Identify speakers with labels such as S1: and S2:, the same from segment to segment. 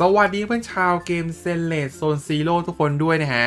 S1: สวัสดีเพื่อนชาวเกมเซนเลสโซนซีโร่ทุกคนด้วยนะฮะ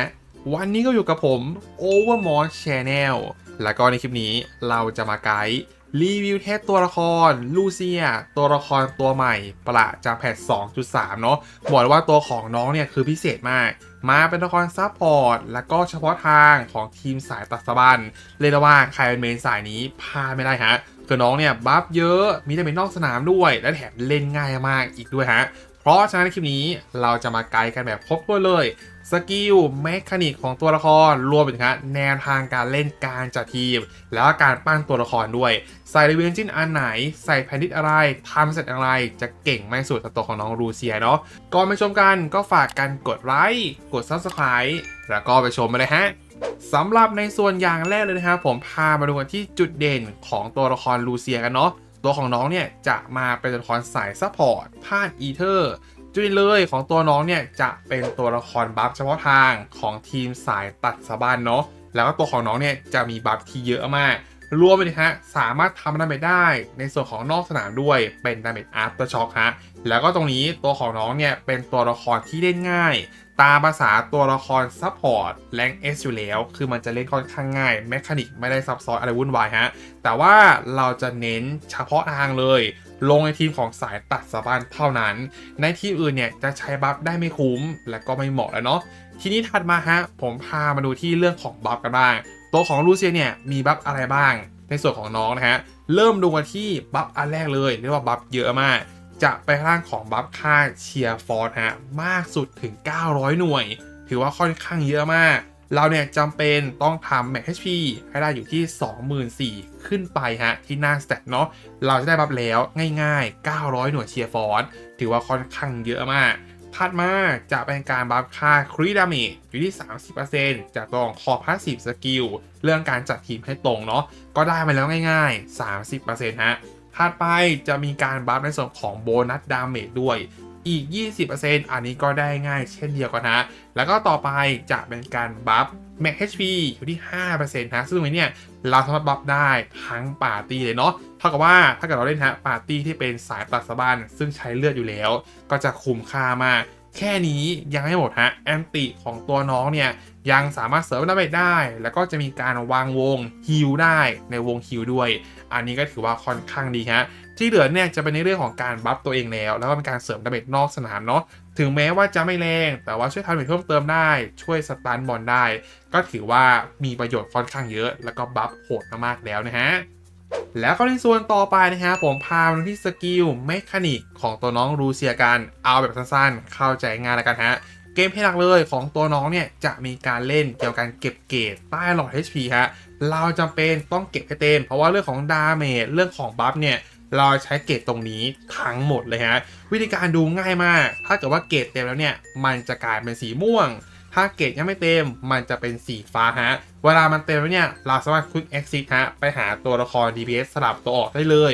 S1: วันนี้ก็อยู่กับผม Overmore Channel แล้วก็ในคลิปนี้เราจะมาไกด์รีวิวเทสตัวละครลูเซีย ตัวละครตัวใหม่ ประจากแพท 2.3 เนาะบอกว่าตัวของน้องเนี่ยคือพิเศษมาก มาเป็นตัวละครซับพอร์ต แล้วก็เฉพาะทางของทีมสายตัดสบันเรียกได้ว่าใครเป็นเมนสายนี้พลาดไม่ได้ฮะคือน้องเนี่ยบัฟเยอะ มีแต่เป็นนอกสนามด้วย และแถมเล่นง่ายมากอีกด้วยฮะ เพราะฉะนั้นในคลิปนี้เราจะมาไกด์กันแบบครบถ้วนเลยสกิลแมคานิกของตัวละคร รวมไปถึงแนวทางการเล่นการจัดทีม แล้วก็การปั้นตัวละครด้วย ใส่รีเวนจินอันไหน ใส่แพนดิตอะไรทำเสร็จอะไร จะเก่งไม่สุดตัวของน้องรูเซียเนาะก่อนไปชมกันก็ฝากกันกดไลค์กด Subscribe แล้วก็ไปชมมาเลยฮะสำหรับในส่วนอย่างแรกเลยนะครับผมพามาดูกันที่จุดเด่นของตัวละครลูเซียกันเนาะ ตัวของน้องเนี่ยจะมาเป็นตัวละครสายซัพพอร์ตผ่านอีเทอร์จุดเด่นเลยของตัวน้องเนี่ยจะเป็นตัวละครบัฟเฉพาะทางของทีมสายตัดสะบานเนาะแล้วก็ตัวของน้องเนี่ยจะมีบัฟที่เยอะมาก รวมไปถึงฮะสามารถทำดาเมจได้ในส่วนของนอกสนามด้วยเป็นดาเมจอาร์ช็อคฮะแล้วก็ตรงนี้ตัวของน้องเนี่ยเป็นตัวละครที่เล่นง่ายตามภาษาตัวละครซัพพอร์ตแรงเอสอยู่แล้ว คือมันจะเล่นค่อนข้างง่าย แมคานิกไม่ได้ซับซ้อนอะไรวุ่นวายฮะ แต่ว่าเราจะเน้นเฉพาะทางเลย ลงในทีมของสายตัดสะบานเท่านั้น ในทีมอื่นเนี่ยจะใช้บัฟได้ไม่คุ้ม และก็ไม่เหมาะแล้วเนาะทีนี้ถัดมาฮะ ผมพามาดูที่เรื่องของบัฟกันบ้าง ตัวของลูเซียเนี่ยมีบัฟอะไรบ้าง ในส่วนของน้องนะฮะ เริ่มดูกันที่บัฟอันแรกเลยเรียกว่าบัฟเยอะมาก จะไปข้างของบัฟค่าเชียร์ฟอร์ฮะมากสุดถึง 900 หน่วย ถือว่าค่อนข้างเยอะมาก เราเนี่ยจำเป็นต้องทำแม็ก HP ให้ได้อยู่ที่ 24,000 ขึ้นไปฮะที่หน้าสเตตเนาะเราจะได้บัฟแล้วง่ายๆ 900 หน่วยเชียร์ฟอร์ถือว่าค่อนข้างเยอะมาก ถัดมาจะเป็นการบัฟค่าครีดามิอยู่ที่ 30%จากตองคอพาสซีฟสกิลเรื่องการจัดทีมให้ตรงเนาะก็ได้มาแล้วง่ายๆ 30%ฮะถัดไปจะมีการบัฟในส่วนของโบนัสดาเมจด้วยอีก 20%อันนี้ก็ได้ง่ายเช่นเดียวกันฮะแล้วก็ต่อไปจะเป็นการบัฟ Max HP อยู่ที่ 5%นะซึ่งตรงนี้เนี่ยเราสามารถบัฟได้ทั้งปาร์ตี้เลยเนาะเท่ากับว่าถ้าเกิดเราเล่นฮะปาร์ตี้ที่เป็นสายตัดสะบันซึ่งใช้เลือดอยู่แล้ว ก็จะคุ้มค่ามาก แค่นี้ยังไม่หมดฮะแอนติของตัวน้องเนี่ยยังสามารถเสริมดาเมจได้ แล้วก็จะมีการวางวงฮิลได้ในวงฮิลด้วย อันนี้ก็ถือว่าค่อนข้างดีฮะที่เหลือเนี่ยจะเป็นในเรื่องของการบัฟตัวเองแล้ว แล้วก็เป็นการเสริมดาเมจนอกสนามเนาะ ถึงแม้ว่าจะไม่แรงแต่ว่าช่วยทำดาเมจเพิ่มเติมได้ ช่วยสตันบอลได้ ก็ถือว่ามีประโยชน์ค่อนข้างเยอะ แล้วก็บัฟโหดมากๆแล้วนะฮะแล้วก็ในส่วนต่อไปนะฮะผมพามาที่สกิลเมคานิกของตัวน้องรูเซียกัน เอาแบบสั้นๆ เข้าใจงายแล้วกันฮะ เกมเพลย์หลักเลยของตัวน้องเนี่ย จะมีการเล่นเกี่ยวกับการเก็บเกรดใต้หลอด HP ฮะ เราจำเป็นต้องเก็บให้เต็ม เพราะว่าเรื่องของดาเมจเรื่องของบัฟเนี่ย เราใช้เกรดตรงนี้ทั้งหมดเลยฮะ วิธีการดูง่ายมาก ถ้าเกิดว่าเกรดเต็มแล้วเนี่ย มันจะกลายเป็นสีม่วง ถ้าเกรดยังไม่เต็ม มันจะเป็นสีฟ้าฮะ เวลามันเต็มแล้วเนี่ย เราสามารถคลิก exit ฮะ ไปหาตัวละคร DPS สลับตัวออกได้เลย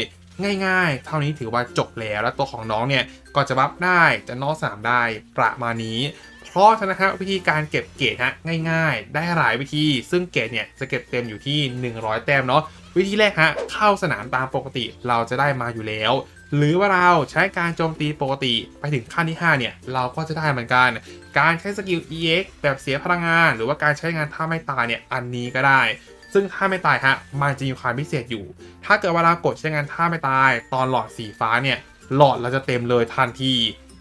S1: ง่ายๆ เท่านี้ถือว่าจบแล้ว แล้วตัวของน้องเนี่ย ก็จะบัฟได้ จะนอกสนามได้ประมาณนี้ เพราะฉะนั้นนะครับวิธีการเก็บเกรดฮะง่ายๆ ได้หลายวิธี ซึ่งเกรดเนี่ยจะเก็บเต็มอยู่ที่ 100 แต้มเนาะ วิธีแรกฮะเข้าสนามตามปกติเราจะได้มาอยู่แล้ว หรือว่าเราใช้การโจมตีปกติไปถึงขั้นที่ 5 เนี่ย เราก็จะได้เหมือนกัน การใช้สกิล EX แบบเสียพลังงาน หรือว่าการใช้งานท่าไม่ตายเนี่ยอันนี้ก็ได้ ซึ่งท่าไม่ตายฮะมันจะมีความพิเศษอยู่ ถ้าเกิดเวลากดใช้งานท่าไม่ตาย ตอนหลอดสีฟ้าเนี่ยหลอดเราจะเต็มเลยทันที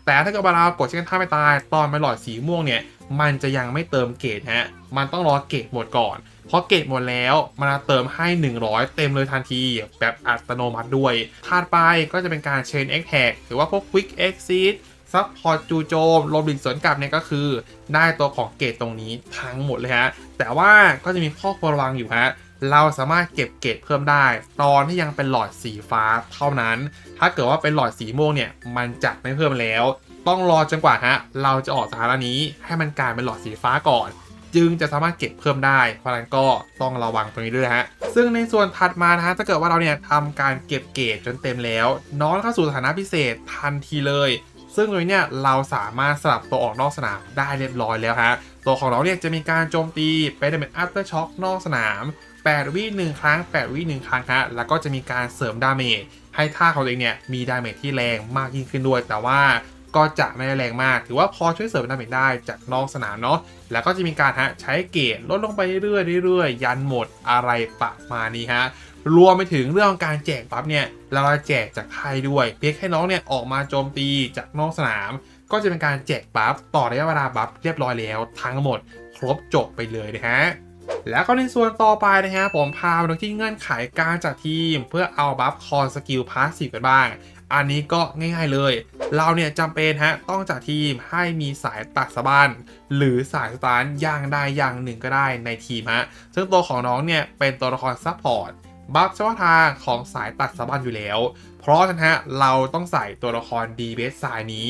S1: แต่ถ้าเกิดเวลากดใช้งานท่าไม่ตาย ตอนไปหลอดสีม่วงเนี่ย มันจะยังไม่เติมเกรดฮะ มันต้องรอเกรดหมดก่อนพอเกรดหมดแล้วมันจะเติมให้ 100 เต็มเลยทันที แบบอัตโนมัติด้วยถัดไปก็จะเป็นการ Chain X Tag หรือว่าพวก Quick Exit ซับพอร์ตจูโจมลมดิกสวนกลับเนี่ยก็คือได้ตัวของเกรดตรงนี้ทั้งหมดเลยฮะ แต่ว่าก็จะมีข้อควรระวังอยู่ฮะเราสามารถเก็บเกรดเพิ่มได้ ตอนที่ยังเป็นหลอดสีฟ้าเท่านั้น ถ้าเกิดว่าเป็นหลอดสีม่วงเนี่ย มันจะไม่เพิ่มแล้ว ต้องรอจนกว่าฮะ เราจะออกสถานะนี้ให้มันกลายเป็นหลอดสีฟ้าก่อน จึงจะสามารถเก็บเพิ่มได้ เพราะนั้นก็ต้องระวังตรงนี้ด้วยฮะ ซึ่งในส่วนถัดมานะฮะถ้าเกิดว่าเราเนี่ยทำการเก็บเกรดจนเต็มแล้ว น้องเข้าสู่สถานะพิเศษทันทีเลย ซึ่งตรงนี้เนี่ยเราสามารถสลับตัวออกนอกสนามได้เรียบร้อยแล้วฮะตัวของน้องเนี่ยจะมีการโจมตีไปได้เป็นอัพเตอร์ช็อคนอกสนาม 8 วิ1ครั้ง 8 วิ1ครั้งฮะแล้วก็จะมีการเสริมดาเมจให้ท่าของตัวเองเนี่ยมีดาเมจที่แรงมากยิ่งขึ้นด้วย แต่ว่า ก็จะไม่แรงมาก ถือว่าพอช่วยเสริมดาเมจได้จากนอกสนามเนาะแล้วก็จะมีการฮะใช้เกรดลดลงไปเรื่อยๆเรื่อยๆยันหมดอะไรประมาณนี้ฮะรวมไปถึงเรื่องการแจกบัฟเนี่ยเราจะแจกจากไพ่ด้วย เพียงแค่น้องเนี่ยออกมาโจมตีจากนอกสนาม ก็จะเป็นการแจกบัฟต่อระยะเวลาบัฟเรียบร้อยแล้วทั้งหมดครบจบไปเลยนะฮะแล้วก็ในส่วนต่อไปนะฮะผมพามาดูที่เงื่อนไขการจัดทีม เพื่อเอาบัฟคอนสกิลพาสซีฟกันบ้าง อันนี้ก็ง่ายๆเลย เราเนี่ยจำเป็นฮะต้องจัดทีมให้มีสายตัดสะบันหรือสายสตาร์อย่างใดอย่างหนึ่งก็ได้ในทีมฮะซึ่งตัวของน้องเนี่ยเป็นตัวละครซัพพอร์ตบัฟเฉพาะทางของสายตัดสะบันอยู่แล้ว เพราะฉะนั้นฮะเราต้องใส่ตัวละครดีเบสสายนี้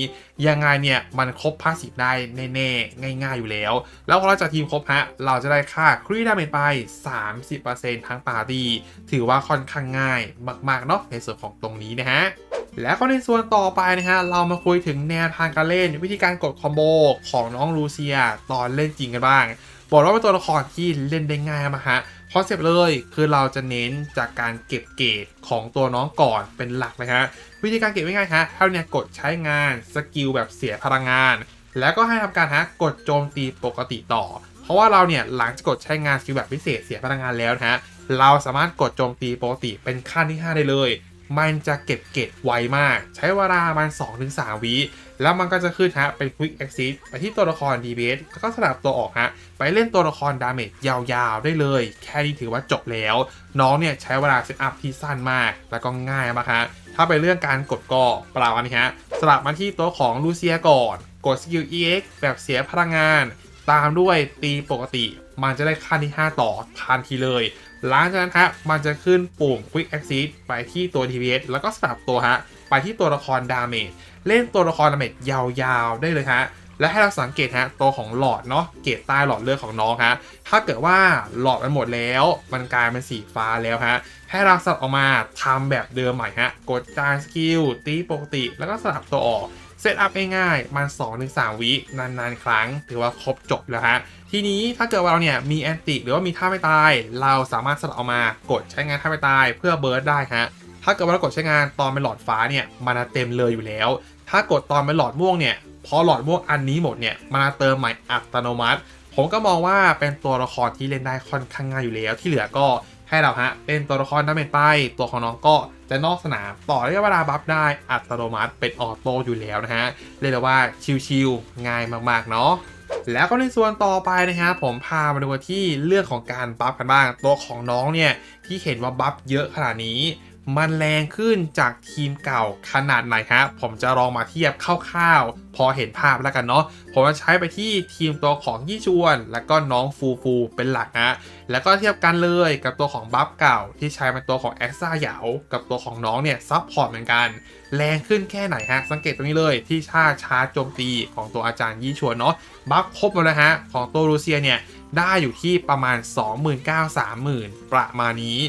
S1: ยังไงเนี่ยมันครบพาสซีฟได้แน่ๆ ง่ายๆอยู่แล้ว แล้วพอเราจัดทีมครบฮะ เราจะได้ค่าครีดาเมจไป 30%ทั้งปาร์ตี้ ถือว่าค่อนข้างง่ายมากๆเนาะในส่วนของตรงนี้นะฮะ แล้วก็ในส่วนต่อไปนะฮะเรามาคุยถึงแนวทางการเล่น วิธีการกดคอมโบของน้องลูเซียตอนเล่นจริงกันบ้างบอกว่าเป็นตัวละครที่เล่นได้ง่ายมากฮะคอนเซปต์เลยคือเราจะเน้นจากการเก็บเกรดของตัวน้องก่อนเป็นหลักนะฮะวิธีการเก็บง่ายฮะเท่านี้กดใช้งานสกิลแบบเสียพลังงาน แล้วก็ให้ทำการฮะกดโจมตีปกติต่อ เพราะว่าเราเนี่ยหลังจากกดใช้งานสกิลแบบพิเศษเสียพลังงานแล้วนะฮะเราสามารถกดโจมตีปกติเป็นขั้นที่ 5 ได้เลย มันจะเก็บเกรดไวมาก ใช้เวลาประมัน2-3วิแล้วมันก็จะขึ้นฮะเป็น Quick Exit ไปที่ตัวละคร DBS แล้วก็สลับตัวออกฮะ ไปเล่นตัวละครดาเมจยาวๆ ได้เลย แค่นี้ถือว่าจบแล้ว น้องเนี่ยใช้เวลาเซตอัพที่สั้นมาก แล้วก็ง่ายมากฮะ ถ้าไปเรื่องการกดก็เปล่าอันนี้ฮะ สลับมาที่ตัวของลูเซียก่อน กดสกิล EX แบบเสียพลังงาน ตามด้วยตีปกติ มันจะได้ขั้นที่ 5 ต่อทันทีเลย หลังจากนั้นฮะมันจะขึ้นปุ่ม Quick Exit ไปที่ตัว DPS แล้วก็สลับตัวฮะไปที่ตัวละครดาเมจเล่นตัวละครดาเมจยาวๆได้เลยฮะและให้เราสังเกตฮะตัวของหลอดเนาะเกตใต้หลอดเลือดของน้องฮะถ้าเกิดว่าหลอดมันหมดแล้ว มันกลายเป็นสีฟ้าแล้วฮะให้เราสลับออกมาทำแบบเดิมใหม่ฮะกดจานสกิลตีปกติ แล้วก็สลับตัวออก เซตอัพง่ายๆมัน2-3 วินานๆ ครั้ง ถือว่าครบจบแล้วฮะ ทีนี้ถ้าเกิดว่าเราเนี่ยมีแอนติหรือว่ามีท่าไม่ตาย เราสามารถสลับออกมากดใช้งานท่าไม่ตายเพื่อเบิร์ดได้ฮะ ถ้าเกิดว่าเรากดใช้งานตอนเป็นหลอดฟ้าเนี่ยมันเต็มเลยอยู่แล้ว ถ้ากดตอนเป็นหลอดม่วงเนี่ยพอหลอดม่วงอันนี้หมดเนี่ยมันเติมใหม่อัตโนมัติ ผมก็มองว่าเป็นตัวละครที่เล่นได้ค่อนข้างง่ายอยู่แล้ว ที่เหลือก็ให้เราฮะเป็นตัวละครดาเมจไปตัวของน้องก็ จะนอกสนามต่อระยะเวลาบัฟได้อัตโนมัติเป็นออโต้อยู่แล้วนะฮะเรียกได้ว่าชิลๆง่ายมากๆเนาะแล้วก็ในส่วนต่อไปนะครับผมพามาดูที่เรื่องของการบัฟกันบ้าง ตัวของน้องเนี่ยที่เห็นว่าบัฟเยอะขนาดนี้ มันแรงขึ้นจากทีมเก่าขนาดไหนฮะ ผมจะลองมาเทียบคร่าวๆ พอเห็นภาพแล้วกันเนาะ ผมจะใช้ไปที่ทีมตัวของยี่ชวน แล้วก็น้องฟูฟูเป็นหลักนะแล้วก็เทียบกันเลยกับตัวของบัฟเก่า ที่ใช้เป็นตัวของแอ็กซ่าเหยา กับตัวของน้องเนี่ยซับพอร์ตเหมือนกัน แรงขึ้นแค่ไหนฮะ สังเกตตรงนี้เลยที่ชาชาร์จโจมตีของตัวอาจารย์ยี่ชวนเนาะ บัฟครบหมดแล้วฮะ ของตัวรูเซียเนี่ย ได้อยู่ที่ประมาณ 29,000-30,000 ประมาณนี้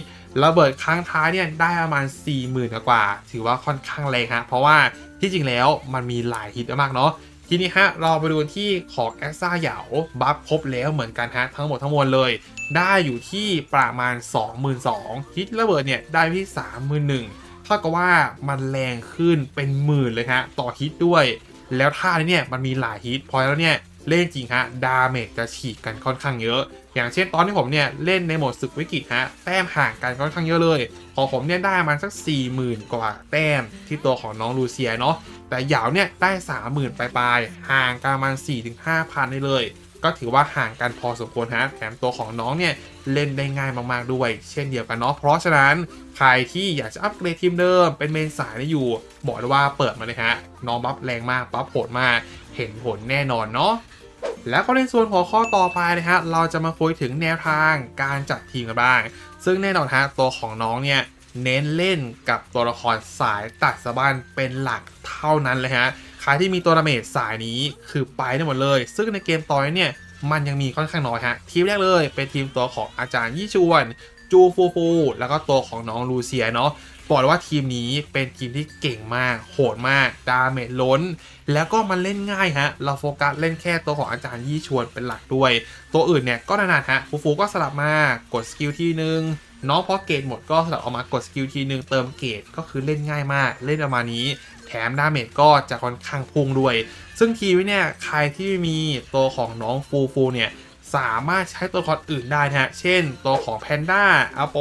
S1: ระเบิดครั้งท้ายเนี่ยได้ประมาณ 40,000กว่า ถือว่าค่อนข้างแรงฮะเพราะว่าที่จริงแล้วมันมีหลายฮิตมากเนาะทีนี้ฮะเราไปดูที่ของแอสซ่าเหยาบัฟครบแล้วเหมือนกันฮะทั้งหมดทั้งมวลเลย ได้อยู่ที่ประมาณ 22,000ฮิตระเบิดเนี่ยได้ที่ 31,000เท่ากับว่ามันแรงขึ้นเป็นหมื่นเลยฮะต่อฮิตด้วย แล้วท่านี้เนี่ยมันมีหลายฮิตพอแล้วเนี่ย เล่นจริงฮะดาเมจจะฉีกกันค่อนข้างเยอะ อย่างเช่นตอนที่ผมเนี่ยเล่นในโหมดศึกวิกฤตฮะแต้มห่างกันค่อนข้างเยอะเลยของผมเนี่ยได้มาณสัก 40,000 กว่าแต้มที่ตัวของน้องลูเซียเนาะแต่หยาวเนี่ยได้ 30,000 ปลายๆห่างกันประมาณ4-5,000ได้เลย ก็ถือว่าห่างกันพอสมควรฮะแถมตัวของน้องเนี่ยเล่นได้ง่ายมากๆด้วย เช่นเดียวกันเนาะเพราะฉะนั้นใครที่อยากจะอัปเกรดทีมเดิมเป็นเมนสายได้อยู่ บอกเลยว่าเปิดมาเลยฮะน้องบัฟแรงมากบัฟโหดมาก เห็นผลแน่นอนเนาะแล้วก็ในส่วนหัวข้อต่อไปนะฮะเราจะมาคุยถึงแนวทางการจัดทีมกันบ้าง ซึ่งแน่นอนฮะตัวของน้องเนี่ยเน้นเล่นกับตัวละครสายตัดสะบันเป็นหลักเท่านั้นเลยฮะใครที่มีตัวดาเมจสายนี้คือไปได้หมดเลย ซึ่งในเกมตอนนี้เนี่ยมันยังมีค่อนข้างน้อยฮะทีมแรกเลยเป็นทีมตัวของอาจารย์ยี่ชวนจูฟูฟูแล้วก็ตัวของน้องลูเซียเนาะ บอกเลยว่าทีมนี้เป็นทีมที่เก่งมาก โหดมาก ดาเมจล้น แล้วก็มันเล่นง่ายฮะ เราโฟกัสเล่นแค่ตัวของอาจารย์ยี่ชวนเป็นหลักด้วย ตัวอื่นเนี่ยก็นานๆฮะ ฟูฟูก็สลับมากดสกิลทีนึงน้องพอเกตหมดก็สลับออกมากดสกิลทีนึงเติมเกตก็คือเล่นง่ายมาก เล่นประมาณนี้ แถมดาเมจก็จะค่อนข้างพุ่งด้วย ซึ่งทีมเนี่ยใครที่มีตัวของน้องฟูฟูเนี่ยสามารถใช้ตัวละครอื่นได้นะฮะ เช่น ตัวของแพนด้าอโป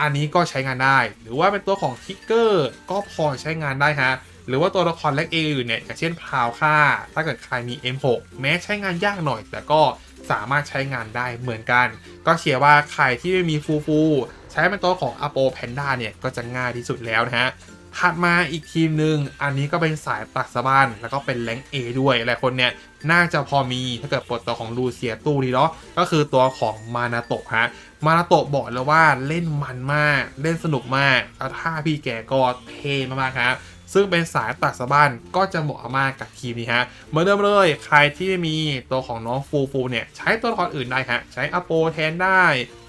S1: อันนี้ก็ใช้งานได้ หรือว่าเป็นตัวของทิกเกอร์ก็พอใช้งานได้ฮะหรือว่าตัวละครเล็กเออื่นเนี่ยอย่างเช่นพาวค่า ถ้าเกิดใครมี M6 แม้ใช้งานยากหน่อย แต่ก็สามารถใช้งานได้เหมือนกัน ก็เชียร์ว่าใครที่ไม่มีฟูฟูใช้เป็นตัวของอโปแพนด้าเนี่ยก็จะง่ายที่สุดแล้วนะฮะถัดมาอีกทีมหนึ่งอันนี้ก็เป็นสายตัดสะบันแล้วก็เป็นแรงเอด้วย หลายคนเนี่ย น่าจะพอมีถ้าเกิดปลดตัวของลูเซียตู้นี้เนาะก็คือตัวของมานาโตะฮะ มานาโตะบอกเลยว่าเล่นมันมาก เล่นสนุกมากแล้วท่าพี่แกก็เท่มากๆครับซึ่งเป็นสายตัดสะบันก็จะเหมาะมากกับทีมนี้ฮะเหมือนเดิมเลยใครที่ไม่มีตัวของน้องฟูฟูเนี่ยใช้ตัวละครอื่นได้ฮะใช้อโปแทนได้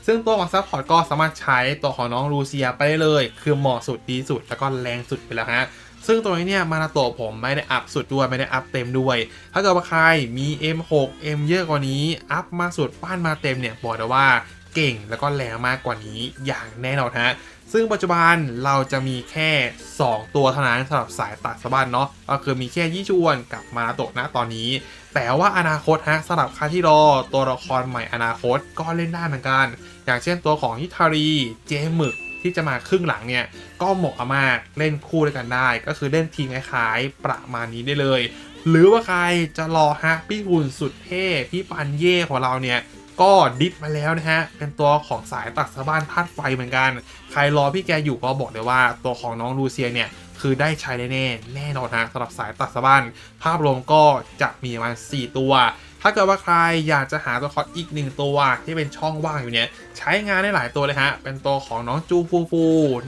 S1: ซึ่งตัวของซัพพอร์ตก็สามารถใช้ตัวของน้องลูเซียไปได้เลย คือเหมาะสุดดีสุดแล้วก็แรงสุดไปแล้วฮะซึ่งตัวนี้เนี่ยมานาโตะผมไม่ได้อัพสุดด้วยไม่ได้อัพเต็มด้วย ถ้าเกิดว่าใครมี M6 M เยอะกว่านี้ อัพมาสุดป้านมาเต็มเนี่ยบอกเลยว่า เก่งแล้วก็แรงมากกว่านี้อย่างแน่นอนฮะซึ่งปัจจุบันเราจะมีแค่ 2 ตัวเท่านั้นสำหรับสายตัดสะบันเนาะก็คือมีแค่ยี่ชวนกับมาโตะนะตอนนี้ แต่ว่าอนาคตฮะสำหรับใครที่รอตัวละครใหม่อนาคตก็เล่นได้เหมือนกัน อย่างเช่นตัวของฮิทารีเจมึกที่จะมาครึ่งหลังเนี่ยก็เหมาะมากเล่นคู่ด้วยกันได้ ก็คือเล่นทีมคล้ายๆประมาณนี้ได้เลย หรือว่าใครจะรอฮะพี่หุ่นสุดเท่พี่ปันเย่ของเราเนี่ย ก็ดิฟมาแล้วนะฮะ เป็นตัวของสายตัดสะบ้านธาตุไฟเหมือนกัน ใครรอพี่แกอยู่ก็บอกเลยว่าตัวของน้องลูเซียเนี่ยคือได้ใช้แน่แน่นอนฮะสำหรับสายตัดสะบ้านภาพรวมก็จะมีประมาณ 4 ตัว ถ้าเกิดว่าใครอยากจะหาตัวคอร์อีกหนึ่งตัวที่เป็นช่องว่างอยู่เนี่ย ใช้งานได้หลายตัวเลยฮะ เป็นตัวของน้องจูฟูฟู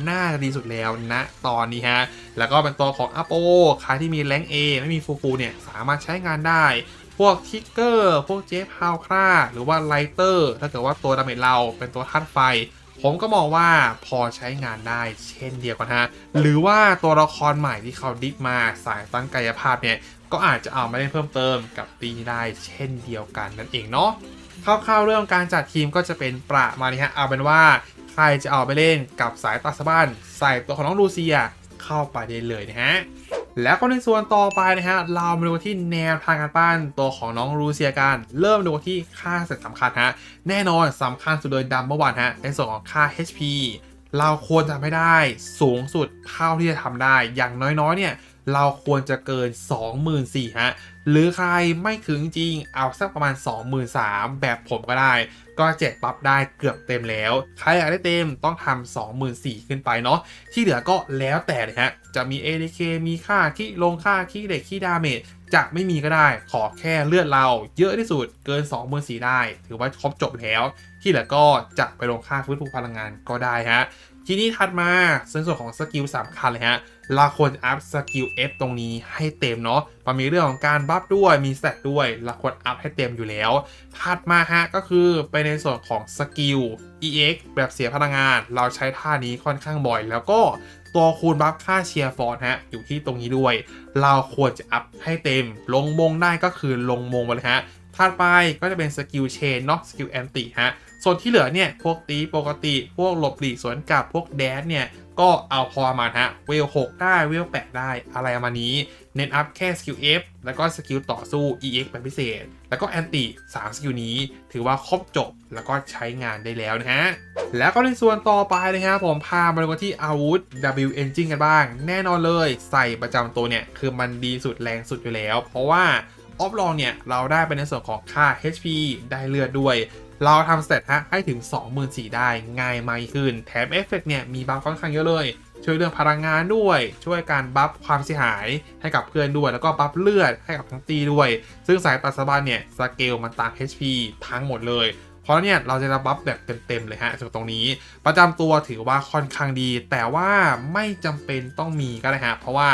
S1: น่าจะดีสุดแล้วนะตอนนี้ฮะ แล้วก็เป็นตัวของอัปโอใครที่มีแรงเอไม่มีฟูฟูเนี่ย สามารถใช้งานได้ พวกทิกเกอร์ พวกเจฟฮาวคราหรือว่าไลเตอร์ ถ้าเกิดว่าตัวดาเมจเราเป็นตัวธาตุไฟ ผมก็มองว่าพอใช้งานได้เช่นเดียวกันฮะ หรือว่าตัวละครใหม่ที่เขาดิฟมาสายตั้งกายภาพเนี่ย ก็อาจจะเอามาเล่นเพิ่มเติมกับตีได้เช่นเดียวกันนั่นเองเนาะคร่าวๆเรื่องการจัดทีมก็จะเป็นประมาณนี้ฮะ เอาเป็นว่าใครจะเอาไปเล่นกับสายตัดสะบ้านใส่ตัวของน้องลูเซียเข้าไปได้เลยนะฮะ แล้วก็ในส่วนต่อไปนะฮะเรามาดูที่แนวทางการปั้นตัวของน้องรูเซียกันเริ่มดูที่ค่าเสร็จสำคัญฮะแน่นอนสำคัญสุดโดยดัมเมื่อวานฮะในส่วนของค่า HP เราควรทำให้ได้สูงสุดเท่าที่จะทำได้อย่างน้อยๆเนี่ย เราควรจะเกิน 24,000ฮะหรือใครไม่ถึงจริงเอาสักประมาณ 23,000แบบผมก็ได้ ก็แจกปั๊บได้เกือบเต็มแล้ว ใครอยากได้เต็มต้องทำ24,000ขึ้นไปเนาะที่เหลือก็แล้วแต่เลยฮะจะมี ADK มีค่าที่ลงค่าที่เหล็กที่ดาเมจจะไม่มีก็ได้ขอแค่เลือดเราเยอะที่สุดเกิน24,000ได้ ถือว่าครบจบแล้ว ที่เหลือก็จะไปลงค่าฟื้นฟูพลังงานก็ได้ฮะ ทีนี้ถัดมาในส่วนของสกิลสำคัญเลยฮะ เราควรอัพสกิล F ตรงนี้ให้เต็มเนาะมันมีเรื่องของการบัฟด้วยมีสแตทด้วยเราควรอัพให้เต็มอยู่แล้วถัดมาฮะก็คือไปในส่วนของสกิล EX แบบเสียพลังงาน เราใช้ท่านี้ค่อนข้างบ่อย แล้วก็ตัวคูณบัฟค่าเชียร์ฟอร์ฮะอยู่ที่ตรงนี้ด้วย เราควรจะอัพให้เต็ม ลงมงได้ก็คือลงมงมาเลยฮะถัดไปก็จะเป็นสกิลเชนเนาะสกิลแอนติฮะ ส่วนที่เหลือเนี่ยพวกตีปกติ พวกหลบหลีกสวนกลับพวกแดนเนี่ยก็เอาพอมาฮะเวล 6 ได้เวล 8 ได้อะไรประมาณนี้ เน้นอัพแค่สกิล F แล้วก็สกิลต่อสู้ EX เป็นพิเศษ แล้วก็แอนติ3สกิลนี้ ถือว่าครบจบแล้วก็ใช้งานได้แล้วนะฮะ แล้วก็ในส่วนต่อไปนะฮะผมพามาดูกันที่อาวุธ W Engine กันบ้าง แน่นอนเลยใส่ประจำตัวเนี่ย คือมันดีสุดแรงสุดอยู่แล้ว เพราะว่าออฟลองเนี่ย เราได้เป็นในส่วนของค่า HP ได้เลือดด้วย เราทำเสร็จฮะให้ถึง 24,000ได้ง่ายมากขึ้น แถมเอฟเฟกเนี่ยมีบัฟค่อนข้างเยอะเลย ช่วยเรื่องพลังงานด้วย ช่วยการบัฟความเสียหายให้กับเพื่อนด้วย แล้วก็บัฟเลือดให้กับทั้งตีด้วย ซึ่งสายตัดสะบันเนี่ยสเกลมันตาม HP ทั้งหมดเลย เพราะเนี่ยเราจะรับบัฟแบบเต็มๆเลยฮะจากตรงนี้ ประจำตัวถือว่าค่อนข้างดี แต่ว่าไม่จำเป็นต้องมีก็ได้ฮะเพราะว่า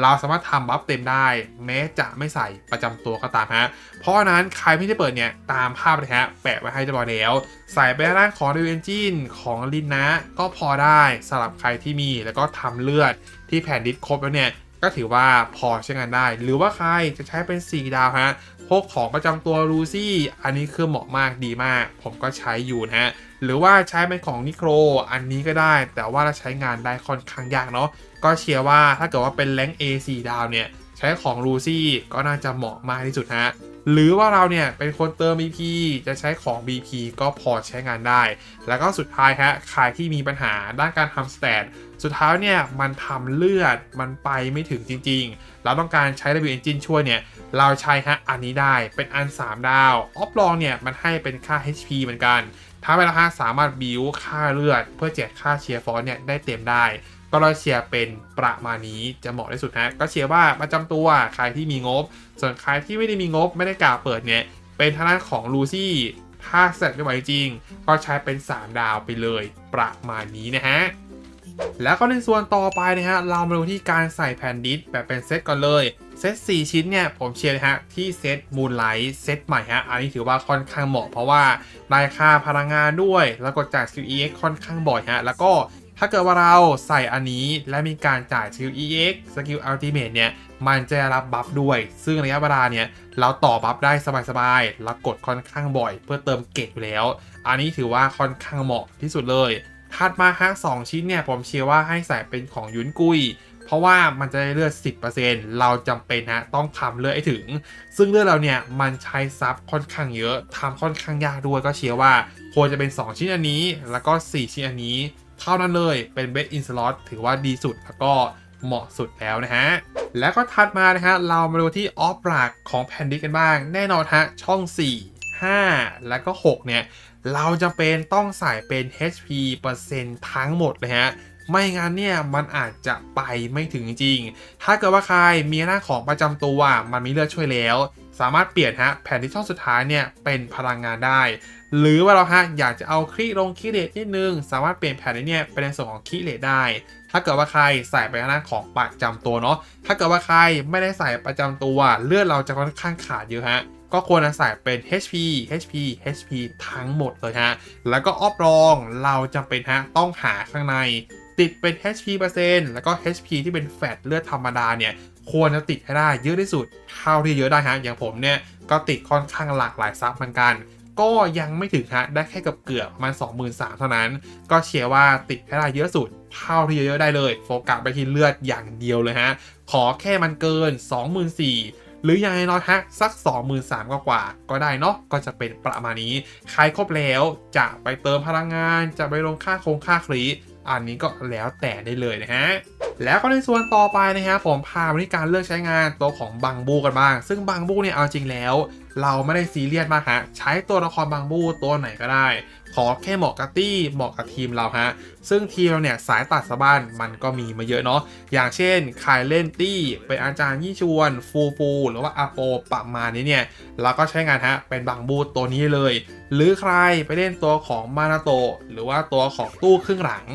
S1: เราสามารถทำบัฟเต็มได้ แม้จะไม่ใส่ประจำตัวก็ตามฮะเพราะนั้นใครไม่ได้เปิดเนี่ยตามภาพเลยฮะแปะไว้ให้เรียบร้อยแล้ว ใส่ไปด้านของ d ิเอนจินของลินนะ ก็พอได้สำหรับใครที่มีแล้วก็ทำเลือดที่แผ่นดิสครบแล้วเนี่ย ก็ถือว่าพอใช้งานได้ หรือว่าใครจะใช้เป็น 4 ดาวฮะพวกของประจำตัวลูซี่ อันนี้คือเหมาะมากดีมาก ผมก็ใช้อยู่นะฮะ หรือว่าใช้เป็นของนิโครอันนี้ก็ได้ แต่ว่าใช้งานได้ค่อนข้างยากเนาะ ก็เชียร์ว่าถ้าเกิดว่าเป็นแรง A4 ดาวเนี่ย ใช้ของรูซี่ก็น่าจะเหมาะมากที่สุดฮะ หรือว่าเราเนี่ยเป็นคนเติม BP จะใช้ของ BP ก็พอใช้งานได้ แล้วก็สุดท้ายฮะ ใครที่มีปัญหาด้านการทำสเตต สุดท้ายเนี่ยมันทำเลือดมันไปไม่ถึงจริง ๆ เราต้องการใช้ W Engine ช่วยเนี่ย เราใช้ฮะอันนี้ได้เป็นอัน 3 ดาวออฟลองเนี่ยมันให้เป็นค่า HP เหมือนกันถ้าเวลาฮะสามารถบิวค่าเลือด เพื่อแจกค่าเชียร์ฟอนเนี่ยได้เต็มได้ก็เราเชียร์เป็นประมาณนี้จะเหมาะที่สุดฮะก็เชียร์ว่าประจำตัวใครที่มีงบ ส่วนใครที่ไม่ได้มีงบไม่ได้กล้าเปิดเนี่ยเป็นทางด้านของลูซี่ถ้าเสร็จไม่ไหวจริง ก็ใช้เป็น 3 ดาวไปเลยประมาณนี้นะฮะ แล้วก็ในส่วนต่อไปนะฮะเรามาดูที่การใส่แผ่นดิสแบบเป็นเซตก่อนเลยเซต4ชิ้นเนี่ยผมเชียร์เลยฮะที่เซตมูนไลท์เซตใหม่ฮะอันนี้ถือว่าค่อนข้างเหมาะเพราะว่าได้ค่าพลังงานด้วย แล้วก็จ่าย QEX ค่อนข้างบ่อยฮะแล้วก็ถ้าเกิดว่าเราใส่อันนี้และมีการจ่าย Skill EX Skill Ultimate เนี่ยมันจะรับบัฟด้วย ซึ่งระยะเวลาเนี่ยเราต่อบัฟได้สบายๆแล้วกดค่อนข้างบ่อย เพื่อเติมเกตอยู่แล้ว อันนี้ถือว่าค่อนข้างเหมาะที่สุดเลย ถัดมาฮะสองชิ้นเนี่ยผมเชียร์ว่าให้ใส่เป็นของยุนกุย เพราะว่ามันจะได้เลือด 10%เราจำเป็นฮะต้องทำเลือดให้ถึง ซึ่งเลือดเราเนี่ยมันใช้ซับค่อนข้างเยอะทำค่อนข้างยากด้วยก็เชียร์ว่าควรจะเป็น 2 ชิ้นอันนี้ แล้วก็ 4 ชิ้นอันนี้ เท่านั้นเลยเป็นเบสอินสล็อตถือว่าดีสุดแล้วก็เหมาะสุดแล้วนะฮะ แล้วก็ถัดมานะฮะ เรามาดูที่ออฟหลักของแผ่นดิสกันบ้าง แน่นอนฮะ ช่อง 4 5 แล้วก็ 6 เนี่ย เราจะเป็นต้องใส่เป็น HP เปอร์เซ็นต์ทั้งหมดเลยฮะไม่งั้นเนี่ยมันอาจจะไปไม่ถึงจริง ถ้าเกิดว่าใครมีหน้าของประจำตัวมันมีเลือดช่วยแล้ว สามารถเปลี่ยนฮะแผ่นที่ช่องสุดท้ายเนี่ยเป็นพลังงานได้ หรือว่าเราฮะอยากจะเอาคลีลงคลีเลตนิดนึง สามารถเปลี่ยนแผ่นนี้เนี่ยเป็นในส่วนของคลีเลตได้ ถ้าเกิดว่าใครใส่ไปหน้าของประจำตัวเนาะ ถ้าเกิดว่าใครไม่ได้ใส่ประจำตัวเลือดเราจะค่อนข้างขาดเยอะฮะ ก็ควรจะใส่เป็น HP HP HP ทั้งหมดเลยฮะ แล้วก็ออฟรองเราจำเป็นฮะ ต้องหาข้างในติดเป็น HP เปอร์เซ็นต์แล้วก็ HP ที่เป็นแฟตเลือดธรรมดาเนี่ย ควรจะติดให้ได้เยอะที่สุด เท่าที่เยอะได้ฮะ อย่างผมเนี่ย ก็ติดค่อนข้างหลากหลายซับเหมือนกัน ก็ยังไม่ถึงฮะ ได้แค่กับเกือบประมัน23,000เท่านั้น ก็เชียร์ว่าติดให้ได้เยอะสุด เท่าที่เยอะๆได้เลย โฟกัสไปที่เลือดอย่างเดียวเลยฮะ ขอแค่มันเกิน 24,000 หรืออย่างน้อยฮะสัก 23,000กว่าก็ได้เนาะก็จะเป็นประมาณนี้ใครครบแล้วจะไปเติมพลังงาน จะไปลงค่าคงค่าคลีอันนี้ก็แล้วแต่ได้เลยนะฮะ แล้วก็ในส่วนต่อไปนะฮะผมพามาที่การเลือกใช้งานตัวของบังบูกันบ้าง ซึ่งบังบูเนี่ยเอาจริงแล้ว เราไม่ได้ซีเรียสมากฮะ ใช้ตัวละครบังบูตัวไหนก็ได้ ขอแค่เหมาะกับตี้เหมาะกับทีมเราฮะ ซึ่งทีมเราเนี่ยสายตัดสะบ้านมันก็มีมาเยอะเนาะ อย่างเช่นใครเล่นตี้เป็นอาจารย์ยี่ชวน ฟูฟูหรือว่าอาโปประมาณนี้เนี่ยเราก็ใช้งานฮะเป็นบังบูตัวนี้เลย หรือใครไปเล่นตัวของมานาโตหรือว่าตัวของตู้ครึ่งหลัง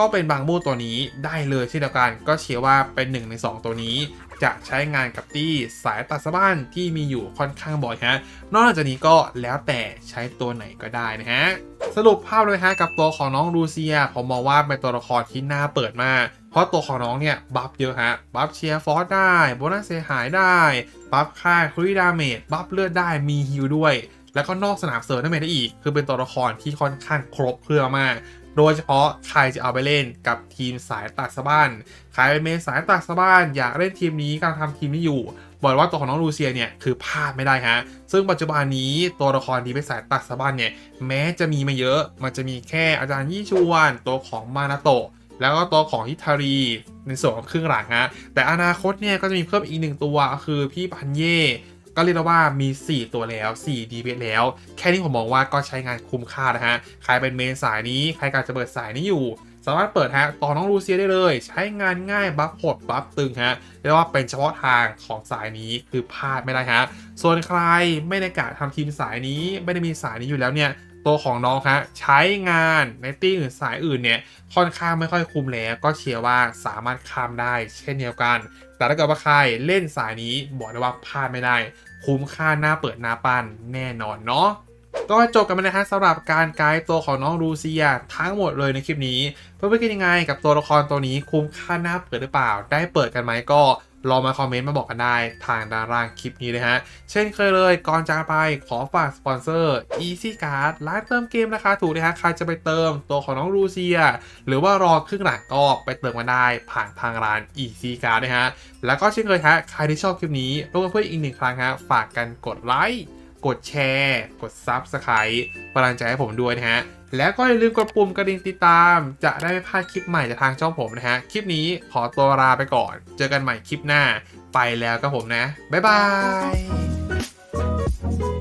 S1: ก็เป็นบางบูตัวนี้ได้เลยเช่นเดียวกันก็เชื่อว่าเป็นหนึ่งใน2 ตัวนี้ จะใช้งานกับตี้สายตัดสะบ้านที่มีอยู่ค่อนข้างบ่อยฮะ นอกจากนี้ก็แล้วแต่ใช้ตัวไหนก็ได้นะฮะ สรุปภาพเลยฮะกับตัวของน้องลูเซีย ผมมองว่าเป็นตัวละครที่น่าเปิดมาก เพราะตัวของน้องเนี่ยบัฟเยอะฮะ บัฟเชียร์ฟอสได้โบนัสเสียหายได้ บัฟค่าครีดาเมจ บัฟเลือดได้มีฮิลด้วยแล้วก็นอกสนามเสริมได้เมได้อีก คือเป็นตัวละครที่ค่อนข้างครบเครื่องมาก โดยเฉพาะใครจะเอาไปเล่นกับทีมสายตัดสะบ้าน ใครเป็นเมนสายตัดสะบ้าน อยากเล่นทีมนี้กำลังทำทีมนี้อยู่ บอกว่าตัวของน้องลูเซียเนี่ยคือพลาดไม่ได้ฮะ ซึ่งปัจจุบันนี้ตัวละครที่เป็นสายตัดสะบ้านเนี่ยแม้จะมีไม่เยอะ มันจะมีแค่อาจารย์ยี่ชวน ตัวของมานาโตะแล้วก็ตัวของฮิทารีในส่วนของครึ่งหลังฮะ แต่อนาคตเนี่ยก็จะมีเพิ่มอีกหนึ่งตัวคือพี่พันเย่ ก็เรียกได้ว่ามี 4 ตัวแล้ว 4 d b แล้ว แค่นี้ผมมองว่าก็ใช้งานคุ้มค่านะฮะ ใครเป็นเมนสายนี้ ใครกำลังจะเปิดสายนี้อยู่ สามารถเปิดฮะต่อน้องลูเซียได้เลย ใช้งานง่าย บัฟโหดบัฟตึงฮะ เรียกว่าเป็นเฉพาะทางของสายนี้คือพลาดไม่ได้ฮะ ส่วนใครไม่ได้กะทำทีมสายนี้ ไม่ได้มีสายนี้อยู่แล้วเนี่ย ตัวของน้องฮะใช้งานในตี้อื่นสายอื่นเนี่ยค่อนข้างไม่ค่อยคุ้มแล้วก็เชียร์ว่าสามารถข้ามได้เช่นเดียวกัน แต่ถ้าเกิดว่าใครเล่นสายนี้บอกได้ว่าพลาดไม่ได้ คุ้มค่าหน้าเปิดหน้าปั้นแน่นอนเนาะก็จบกันไปนะฮะสำหรับการไกด์ตัวของน้องรูเซียทั้งหมดเลยในคลิปนี้ เพื่อนๆคิดยังไงกับตัวละครตัวนี้คุ้มค่าหน้าเปิดหรือเปล่า ได้เปิดกันไหมก็ ลองมาคอมเมนต์มาบอกกันได้ทางด้านล่างคลิปนี้เลยฮะ เช่นเคยเลยก่อนจากไปขอฝากสปอนเซอร์ Easy Card ร้านเติมเกมราคาถูกนะฮะ ใครจะไปเติมตัวของน้องรูเซีย หรือว่ารอครึ่งหลังก็ไปเติมมาได้ผ่านทางร้าน Easy Card นะฮะ แล้วก็เช่นเคยฮะใครที่ชอบคลิปนี้รบกวนเพื่อนอีกหนึ่งครั้งฮะฝากกันกดไลค์กดแชร์ กด Subscribe กำลังใจให้ผมด้วยนะฮะ แล้วก็อย่าลืมกดปุ่มกระดิ่งติดตาม จะได้ไม่พลาดคลิปใหม่จากทางช่องผมนะฮะ คลิปนี้ขอตัวลาไปก่อน เจอกันใหม่คลิปหน้า ไปแล้วก็ผมนะ บ๊ายบาย